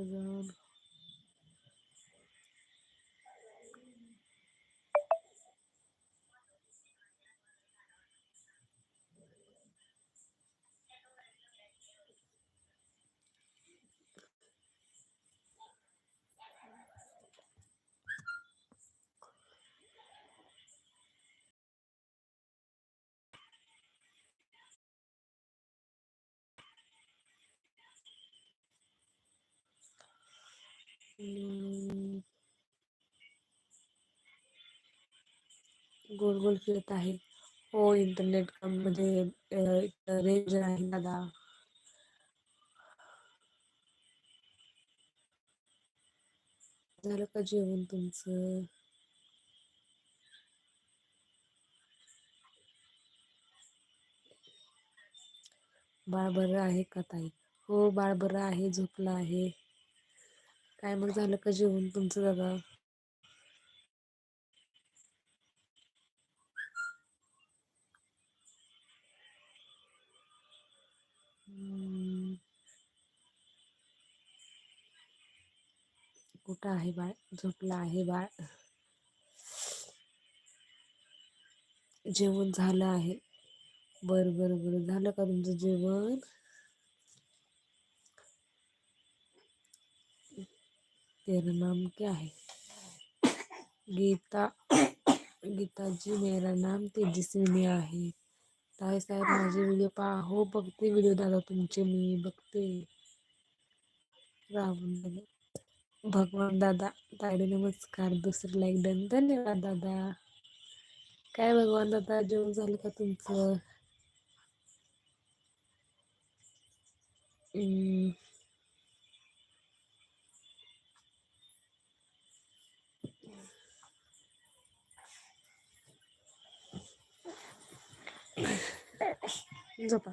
अजून गोल गोल फिरत आहे हो इंटरनेट म्हणजे रेंज आहे दादा. झालं का जेवण तुमचं? बाळ बरं आहे का ताई? हो बाळ बरं आहे झोपलं आहे. काय मग झालं का जेवण तुमचं दादा? कुठं आहे बाळ? झोपलं आहे बाळ. जेवण झालं आहे. बरं बरं बरं. झालं का तुमचं जेवण? तेरा नाम क्या है गीता गीताजी मेरा नाम तेजस्विनी आहे. ताई साहेब माझे व्हिडिओ पहा. हो बघते व्हिडिओ दादा तुमचे. मी बघते. रावण दादा. भगवान दादा ताईडे नमस्कार. दुसरं लाईक डन धन्यवाद दादा. काय भगवान दादा जेवण झालं का तुमचं? झोपा.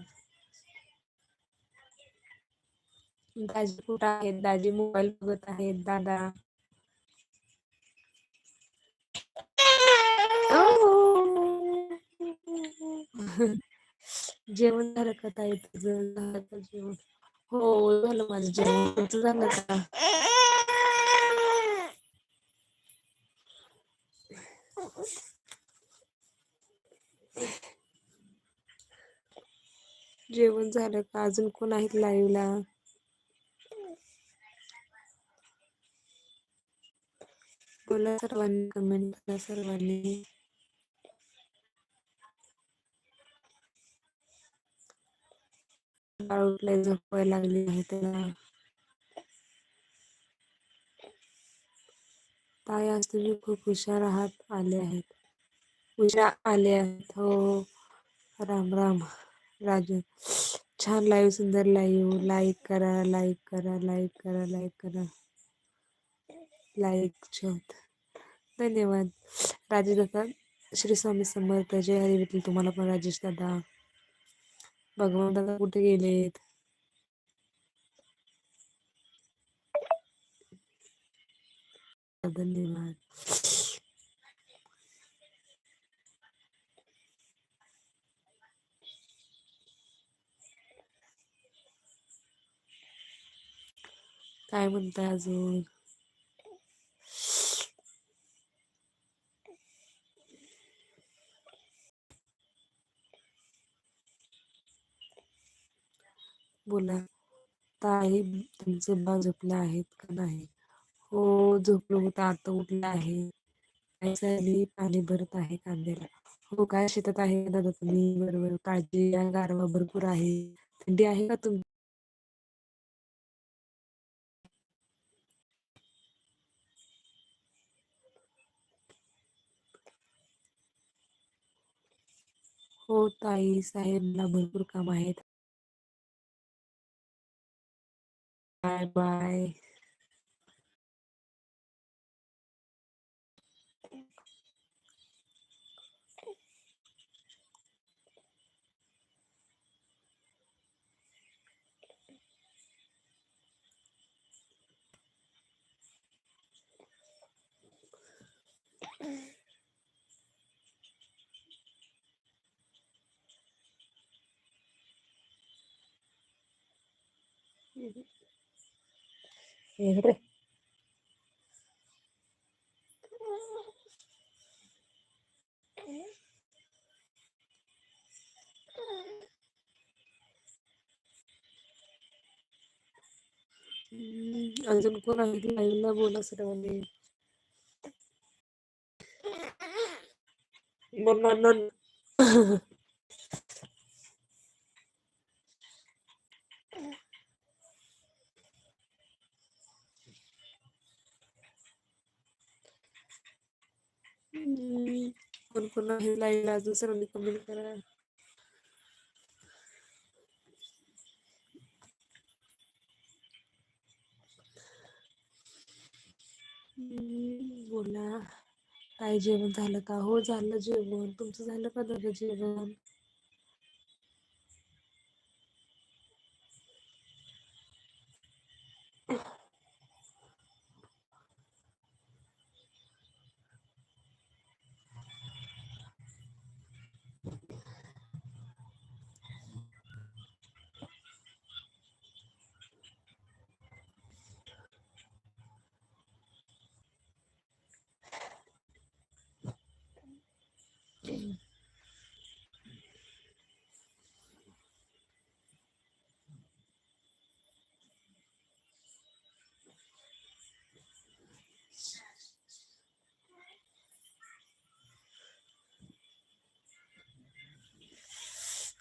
दाजी कुठं आहेत? दाजी मोबाईल बघत आहेत. दादा. जेवण झालं का ताई तुझं? झालं का जेवण? हो झालं माझं जेवण. तुझं झालं का? जेवण झालं का? अजून कोण आहेत लाईव्हला बोला सर्वांनी कमेंट करा सर्वांनी. बाळ उठलंय लागली आहे त्याला. ताई आज तुम्ही खूप हुशार आहात आले आहेत. हुशार आले आहेत. हो राम राम. राजू छान लाईव्ह सुंदर लाईव्ह लाईक करा लाईक करा लाईक करा लाईक करा. लाईक छत धन्यवाद. राजेश दादा श्री स्वामी समर्थ जय हरी विठ्ठल तुम्हाला पण राजेश दादा. भगवान दादा कुठे गेलेत? धन्यवाद. काय म्हणताय अजून? बोला. ताई तुमचे बा झोपले आहेत का नाही? हो झोपलं होतं. आता उठलं आहे. पाणी भरत आहे कांद्याला. हो काय शेतात आहे दादा तुम्ही? बरोबर. काळजी गारवा भरपूर आहे. थंडी आहे का तुम्ही हो ताई साहेबला भरपूर काम आहेत. Bye bye. enggak, eh, hmm, ajun kok nggak ini, nona कोणा कोण आहे लाईव्हला अजून सर्वांनी कमेंट करा. बोला. काय जेवण झालं का? हो झालं जेवण. तुमचं झालं का दादा जेवण?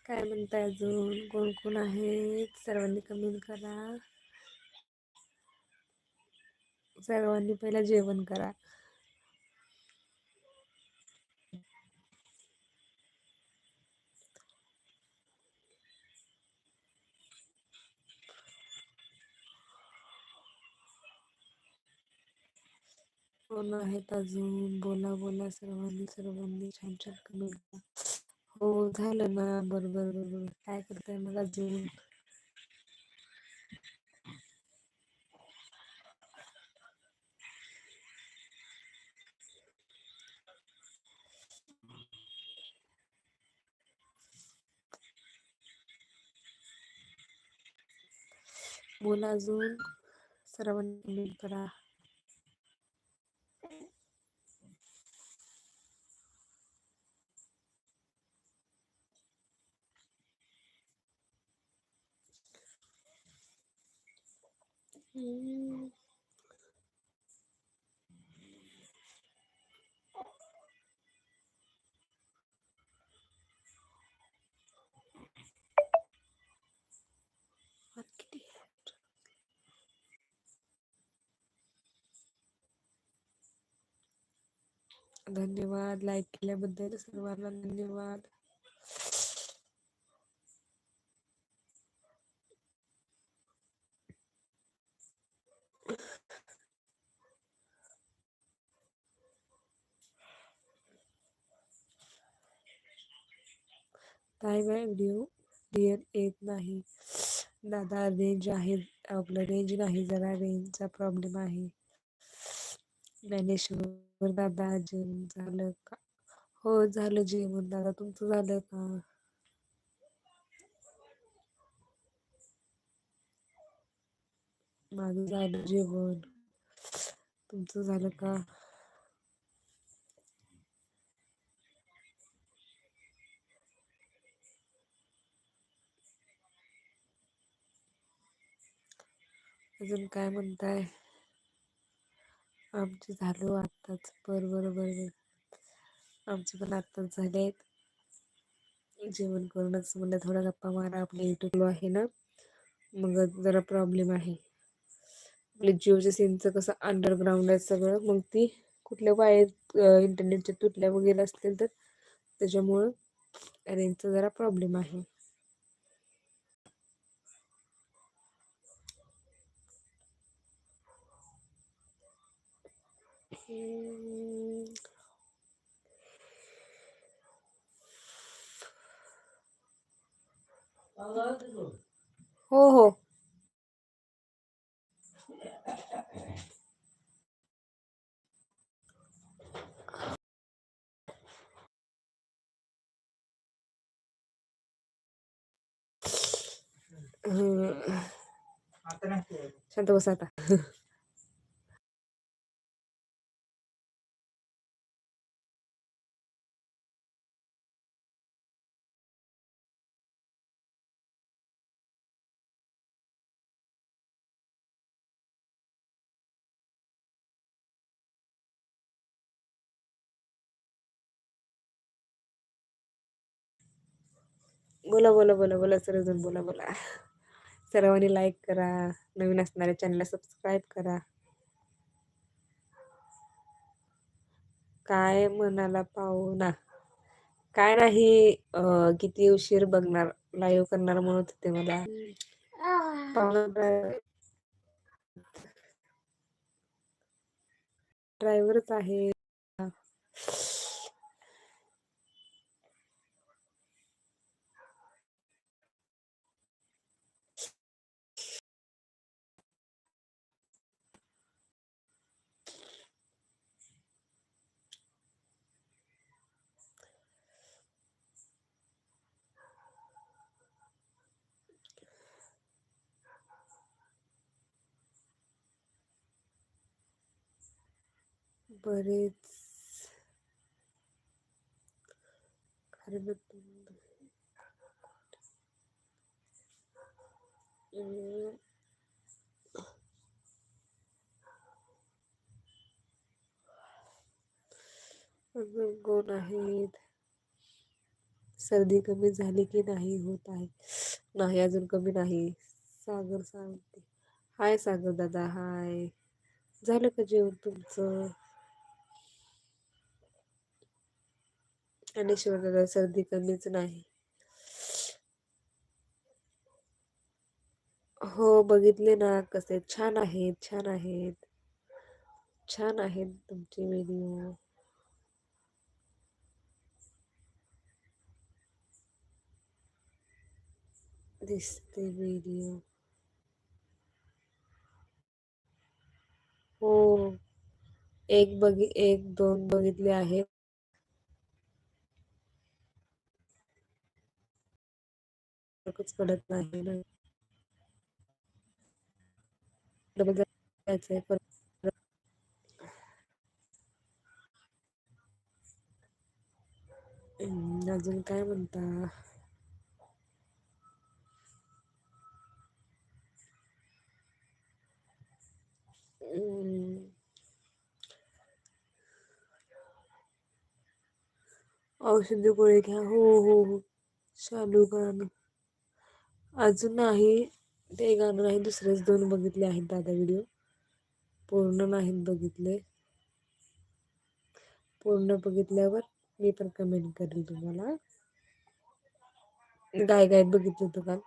काय म्हणताय अजून? कोण कोण आहेत? सर्वांनी कमेंट करा. सर्वांनी पहिला जेवण करा. कोण आहेत अजून? बोला बोला सर्वांनी. सर्वांनी छान छान कमेंट करा. हो झालं ना. बरोबर बरोबर. काय करताय मग अजून? बोला अजून. सर्वांनी करा हम्म. आत किती आहे? धन्यवाद. लाईक केल्याबद्दल सर्वांना धन्यवाद. काय वेळ व्हिडिओ क्लिअर येत नाही. दादा रेंज आहे आपलं रेंज नाही जरा रेंजचा प्रॉब्लेम आहे. ज्ञानेश्वर दादा जेवण झालं का? हो झालं जेवण. दादा तुमचं झालं का? माझं झालं जेवण. तुमचं झालं का? अजून काय म्हणताय? आमचे झालो हो आत्ताच. बरं बरं बरं बरं. आमचे पण आत्ताच झाले आहेत. जेवण करूनच म्हणलं थोडा गप्पा मारा. आपले युट्यूबला आहे ना? मग जरा प्रॉब्लेम आहे. आपले जिओच्या सिमचं कसं अंडरग्राऊंड आहे सगळं. मग ती कुठल्या वायर इंटरनेटच्या तुटल्या वगैरे असतील तर त्याच्यामुळं रेंजचा जरा प्रॉब्लेम आहे. हम्म. हो हो हं. शांत बसा आता बोला बोला बोला बोला सर्वजण बोला बोला. सर्वांनी लाईक करा नवीन असणाऱ्या चॅनलला सबस्क्राईब करा. काय म्हणाला पाहू ना काय नाही किती उशीर बघणार लाईव्ह करणार म्हणत होते मला. ड्रायव्हरच आहे. बरेच. अजून कोण आहेत? सर्दी कमी झाली की नाही होत आहे? नाही अजून कमी नाही. सागर सांगते. हाय सागर दादा हाय. झालं का जेवण तुमचं? आणि शिवदादा सर्दी कमीच नाही. हो बघितले ना कसे छान आहेत छान आहेत. छान आहेत तुमचे व्हिडिओ दिसते व्हिडिओ हो. एक बघी एक दोन बघितले आहेत. फरकच पडत नाही ना. अजून काय म्हणता? औषधी गोळी घ्या. हो हो हो. चालू गाणं अजून नाही ते गाणं नाही दुसरेच दोन बघितले आहेत दादा व्हिडिओ पूर्ण नाहीत बघितले. पूर्ण बघितल्यावर मी पण कमेंट करेल तुम्हाला. गाय गायत बघितलं होतं काल.